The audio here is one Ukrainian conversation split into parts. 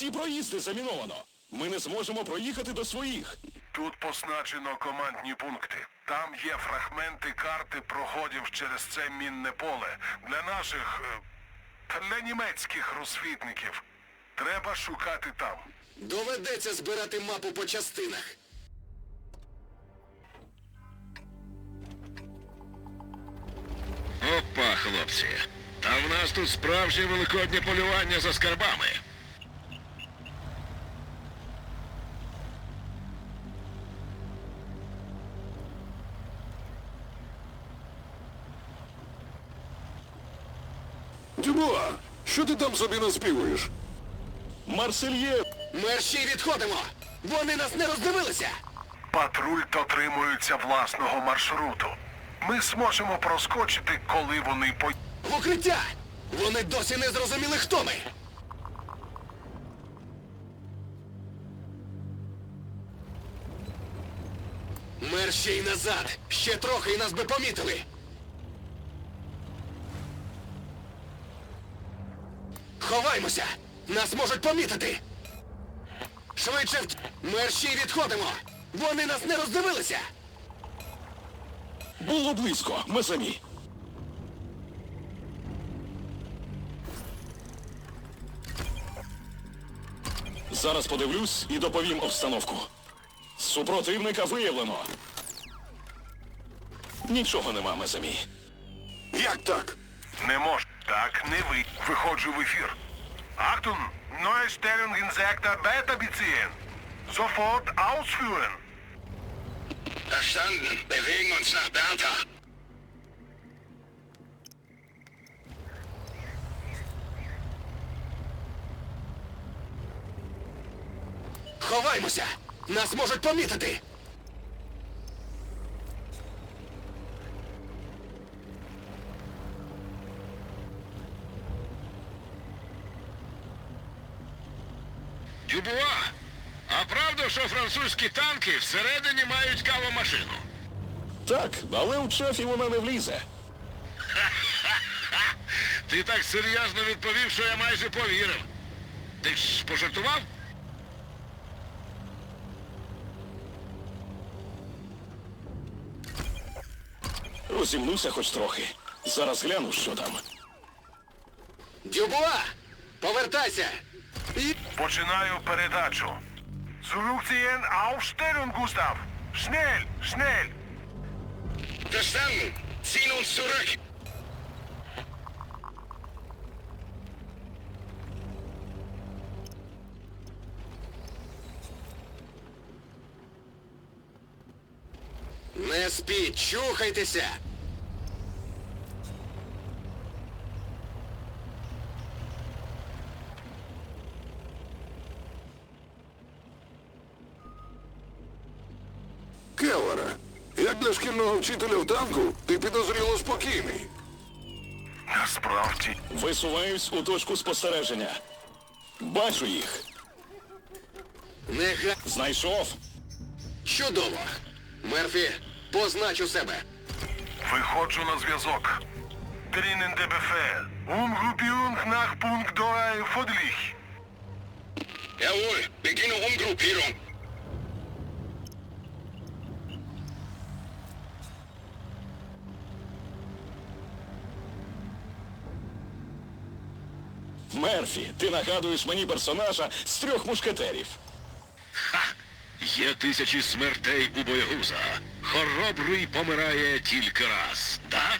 Всі проїзди заміновано. Ми не зможемо проїхати до своїх. Тут позначено командні пункти. Там є фрагменти карти проходів через це мінне поле. Для наших. е, та для німецьких розвідників. Треба шукати там. Доведеться збирати мапу по частинах. Опа, хлопці. Та в нас тут справжнє великоднє полювання за скарбами. Там собі наспівуєш? Марсельє, Мерщій відходимо! Вони нас не роздивилися! Патруль дотримується власного маршруту. Ми зможемо проскочити, коли вони по. В укриття! Вони досі не зрозуміли, хто ми! Мерщій назад! Ще трохи і нас би помітили! Ховаймося! Нас можуть помітити! Швидше в... Мерщій відходимо! Вони нас не роздивилися! було близько. Ми самі. Зараз подивлюсь і доповім обстановку. Супротивника виявлено. Нічого нема, ми самі. Як так? Не мож. Так, не ви. Виходжу в ефір. Achtung! Neue Stellung in Sektor Beta beziehen. Sofort ausführen. Verstanden. Bewegen uns nach Bertha. Ховаймося! Нас можуть помітити! Дюбуа, а правда, що французькі танки всередині мають кавомашину? Так, але у шефі вона не влізе. Ти так серйозно відповів, що я майже повірив. Ти ж пожартував? Розімнуся хоч трохи. Зараз гляну, що там. Дюбуа! Повертайся! І... Починаю передачу. Zurückziehen, Aufstellung, Gustav. Schnell, schnell. Verstanden! Ziehen uns zurück! Не спіть, чухайтеся! Келлере, як для шкільного вчителя в танку, ти підозріло спокійний. Насправді. Висуваюсь у точку спостереження. Бачу їх. Нега... Знайшов. Чудово! Мерфі, познач у себе! Виходжу на зв'язок. Der Befehl. Umgruppierung nach Punkt 2 Fodlich. Jawohl, beginne Umgruppierung. Мерфі, ти нагадуєш мені персонажа з трьох мушкетерів. Ха! Є тисячі смертей у боягуза. Хоробрий помирає тільки раз, да?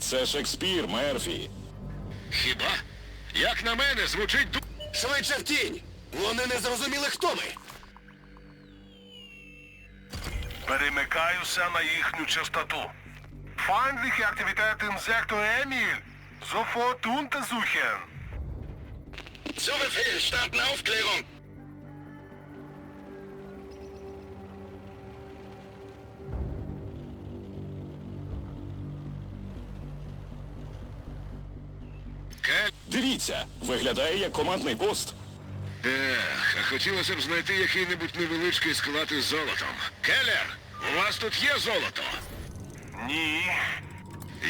Це Шекспір, Мерфі. Хіба? Як на мене, звучить ду... Швидше в тінь! Вони не зрозуміли, хто ми! Перемикаюся на їхню частоту. Feindliche Aktivität im Sektor Emil. Sofort untersuchen. Zu Befehl, starten Aufklärung! Дивіться, виглядає як командний пост. Ех, а хотілося б знайти який-небудь невеличкий склад із золотом. Келлер, у вас тут є золото? Ні.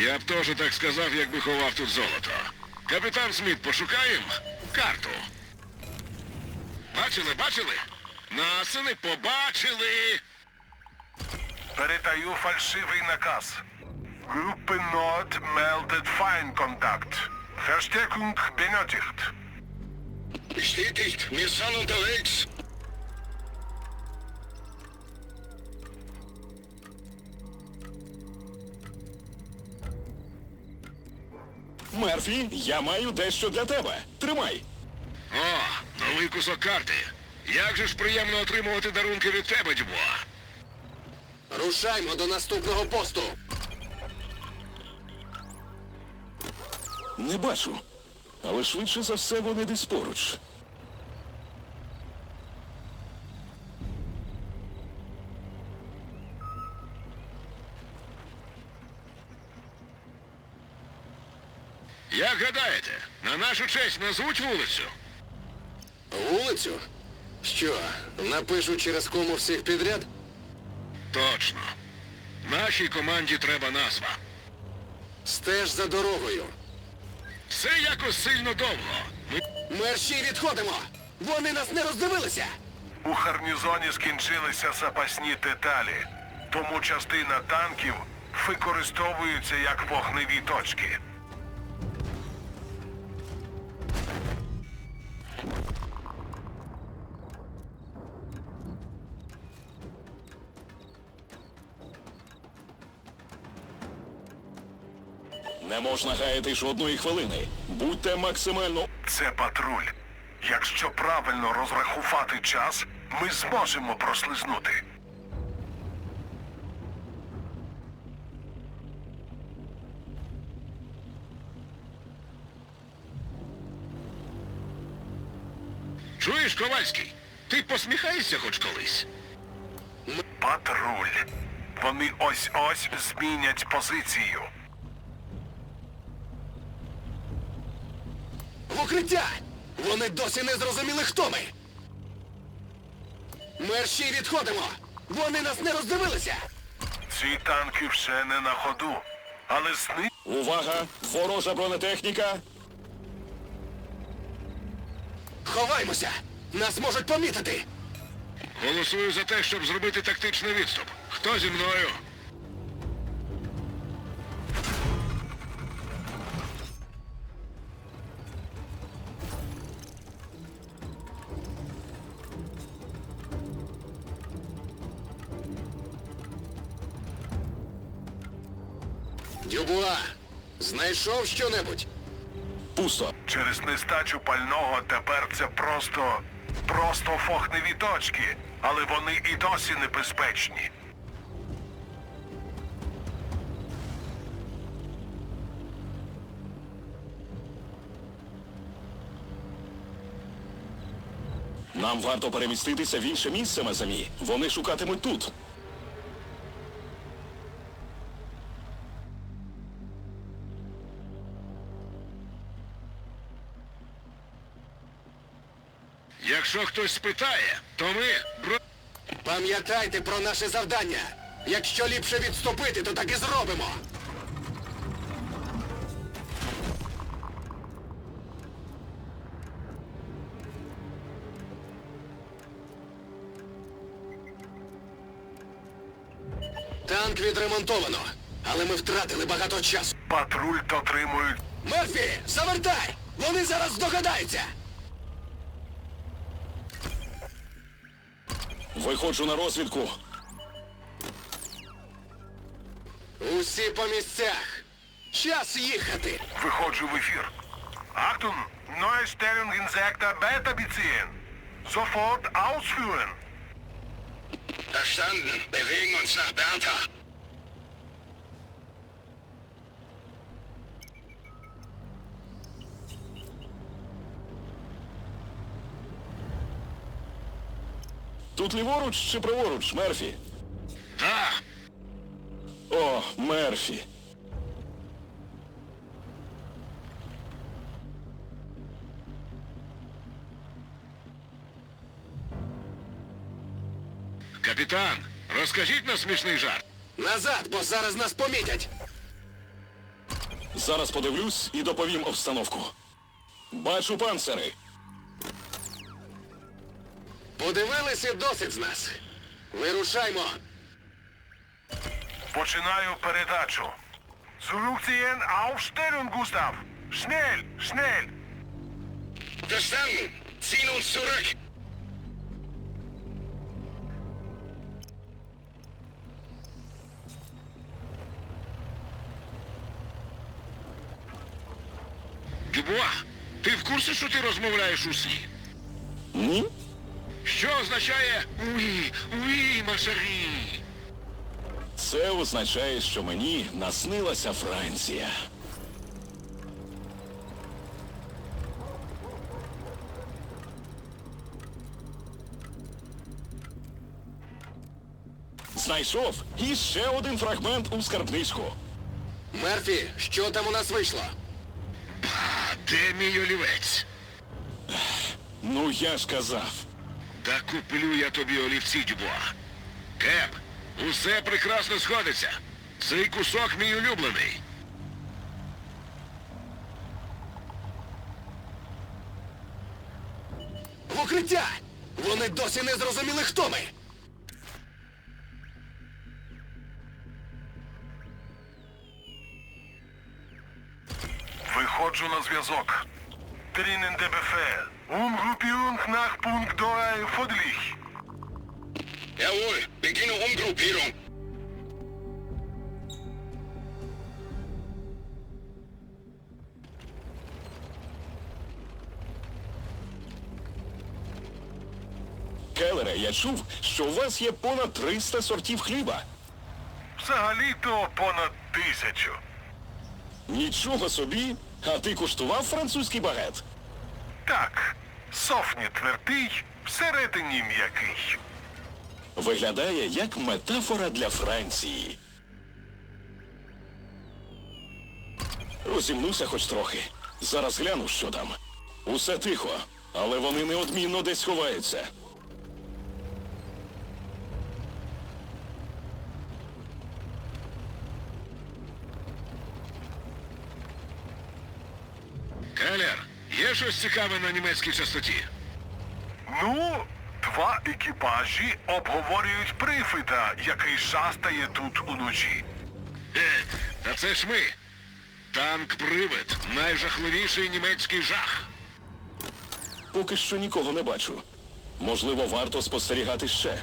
Я б теж так сказав, якби ховав тут золото. Капітан Сміт, пошукаємо карту. Бачили, бачили? Насини побачили. Передаю фальшивий наказ. Группе Nord meldet Feindkontakt. Verstärkung benötigt. Bestätigt, wir sind unterwegs. Мерфі, я маю дещо для тебе. Тримай. О, новий кусок карти. Як же ж приємно отримувати дарунки від тебе, Дюбуа. Рушаймо до наступного посту. Не бачу. Але швидше за все вони десь поруч. Як гадаєте, на нашу честь назвуть вулицю? Вулицю? Що, напишу через кому всіх підряд? Точно. Нашій команді треба назва. Стеж за дорогою. Це якось сильно довго. Ми Мерші відходимо! Вони нас не роздивилися! У гарнізоні скінчилися запасні деталі, тому частина танків використовуються як вогневі точки. Не можна гаяти жодної хвилини. Будьте максимально. Це патруль. Якщо правильно розрахувати час, ми зможемо прослизнути. чуєш, Ковальський? Ти посміхаєшся хоч колись? Патруль. Вони ось-ось змінять позицію. В укриття! Вони досі не зрозуміли, хто ми! Мерші відходимо! Вони нас не роздивилися! Ці танки ще не на ходу, але з них Увага! Ворожа бронетехніка. Ховаймося! Нас можуть помітити! Голосую за те, щоб зробити тактичний відступ. Хто зі мною? Знайшов щонебудь? Пусто. через нестачу пального тепер це просто. просто фохневі точки, але вони і досі небезпечні. Нам варто переміститися в інше місце, Мазамі. Вони шукатимуть тут. Хтось спитає, то ми бро... Пам'ятайте про наше завдання! Якщо ліпше відступити, то так і зробимо! Танк відремонтовано, але ми втратили багато часу. Патруль дотримують. Мерфі, завертай! Вони зараз здогадаються! Виходжу на розвідку. Усі по місцях! Час їхати! Виходжу в ефір. Achtung, neue Stellung in Sektor Beta beziehen. Sofort ausführen. Verstanden. Bewegen uns nach Bertha. Тут ліворуч чи праворуч, Мерфі? Так, О, Мерфі. капітан, розкажіть нам смішний жарт. Назад, бо зараз нас помітять! Зараз подивлюсь і доповім обстановку. Бачу панцири. Подивилися досить з нас. Вирушаймо. Починаю передачу. Zurückziehen, Aufstellung, Gustav! Schnell, schnell! Verstanden. Ziehen uns zurück. Дюбуа, ти в курсі, що ти розмовляєш у сні? Ні? Означає «Уі, уі, машарі»? Це означає, що мені наснилася Франція. Знайшов і ще один фрагмент у скарбничку. Мерфі, що там у нас вийшло? А де мій олівець? Ну я ж казав. Та куплю я тобі олівці, Дюбуа. Кеп, усе прекрасно сходиться. Цей кусок мій улюблений. В укриття! Вони досі не зрозуміли, хто ми. Виходжу на зв'язок. Der Befehl. Umgruppierung nach Punkt 2 Fodlich. Jawohl, beginne Umgruppierung. Келере, я чув, що у вас є понад 300 сортів хліба. Взагалі-то понад тисячу. Нічого собі. А ти куштував французький багет? Так, софні твердий, всередині м'який. Виглядає як метафора для Франції. Розімнуся хоч трохи. Зараз гляну, що там. Усе тихо, але вони неодмінно десь ховаються. Є щось цікаве на німецькій частоті? Ну, два екіпажі обговорюють прифита, який шастає тут уночі. Е, та це ж ми. Танк-привид. Найжахливіший німецький жах. Поки що нікого не бачу. Можливо, варто спостерігати ще.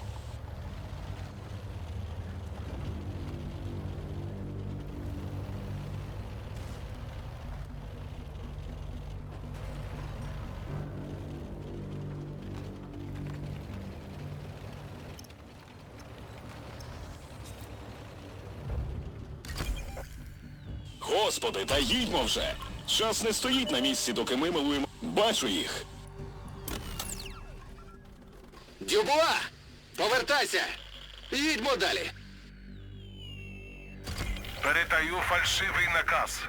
Господи, та їдьмо вже! Час не стоїть на місці, доки ми милуємо. Бачу їх. Дюбуа! Повертайся! Їдьмо далі. Передаю фальшивий наказ.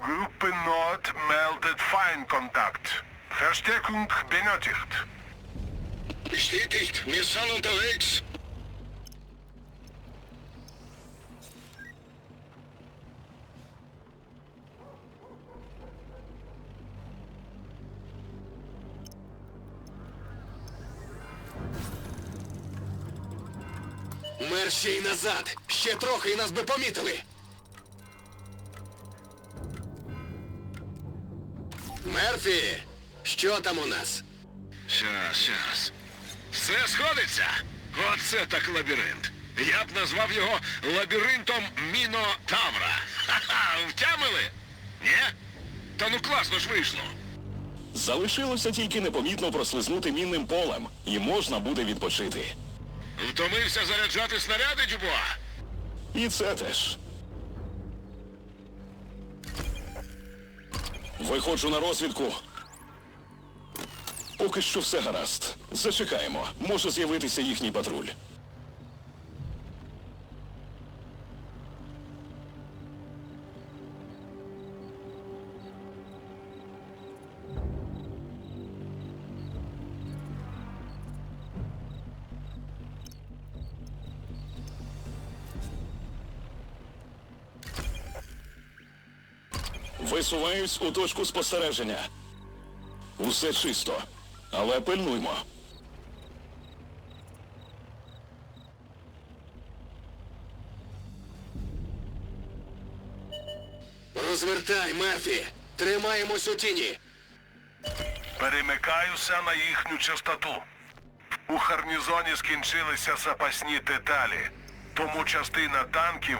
Группе Nord meldet Feindkontakt. Verstärkung benötigt. Bestätigt, wir sind unterwegs. Мер ще й назад. Ще трохи і нас би помітили. Мерфі, що там у нас? Щас, щас. Все сходиться. Оце так лабіринт. Я б назвав його лабіринтом Мінотавра. Ха-ха, втямили? Ні? Та ну класно ж вийшло. Залишилося тільки непомітно прослизнути мінним полем, і можна буде відпочити. Втомився заряджати снаряди, Дюбуа? І це теж. Виходжу на розвідку. Поки що все гаразд. Зачекаємо. Може з'явитися їхній патруль. Висуваюсь у точку спостереження. Усе чисто. Але пильнуймо. Розвертай, Мерфі! Тримаємось у тіні. Перемикаюся на їхню частоту. У гарнізоні скінчилися запасні деталі, тому частина танків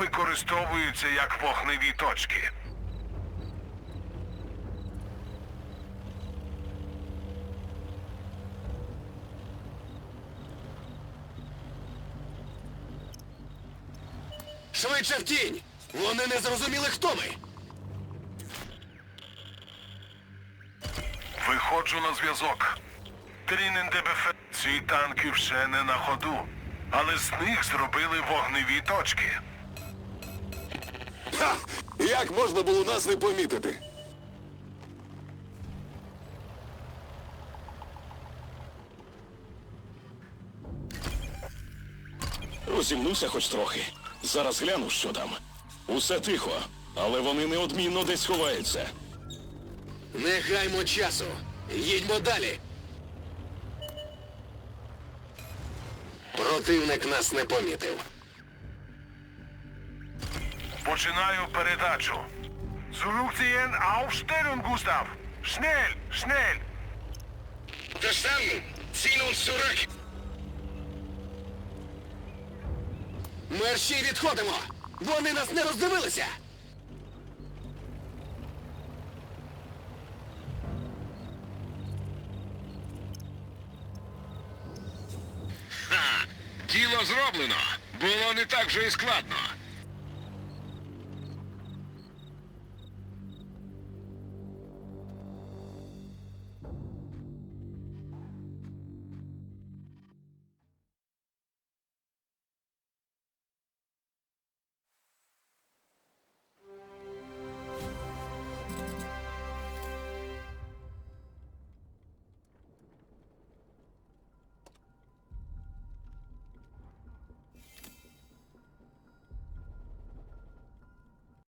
використовується як вогневі точки. Швидше в тінь! Вони не зрозуміли, хто ми. Виходжу на зв'язок. Трінен ДБФ. Ці танки ще не на ходу, але з них зробили вогневі точки. Ха! Як можна було нас не помітити? Розімнуся хоч трохи. Зараз гляну, що там. Усе тихо, але вони неодмінно десь ховаються. Не гаймо часу. Їдьмо далі. Противник нас не помітив. Починаю передачу. Zurückziehen, Aufstellung, Gustav! Schnell, schnell! Verstanden. Ziehen uns zurück. Мерші відходимо. Вони нас не роздивилися. Ха! Діло зроблено. Було не так же і складно.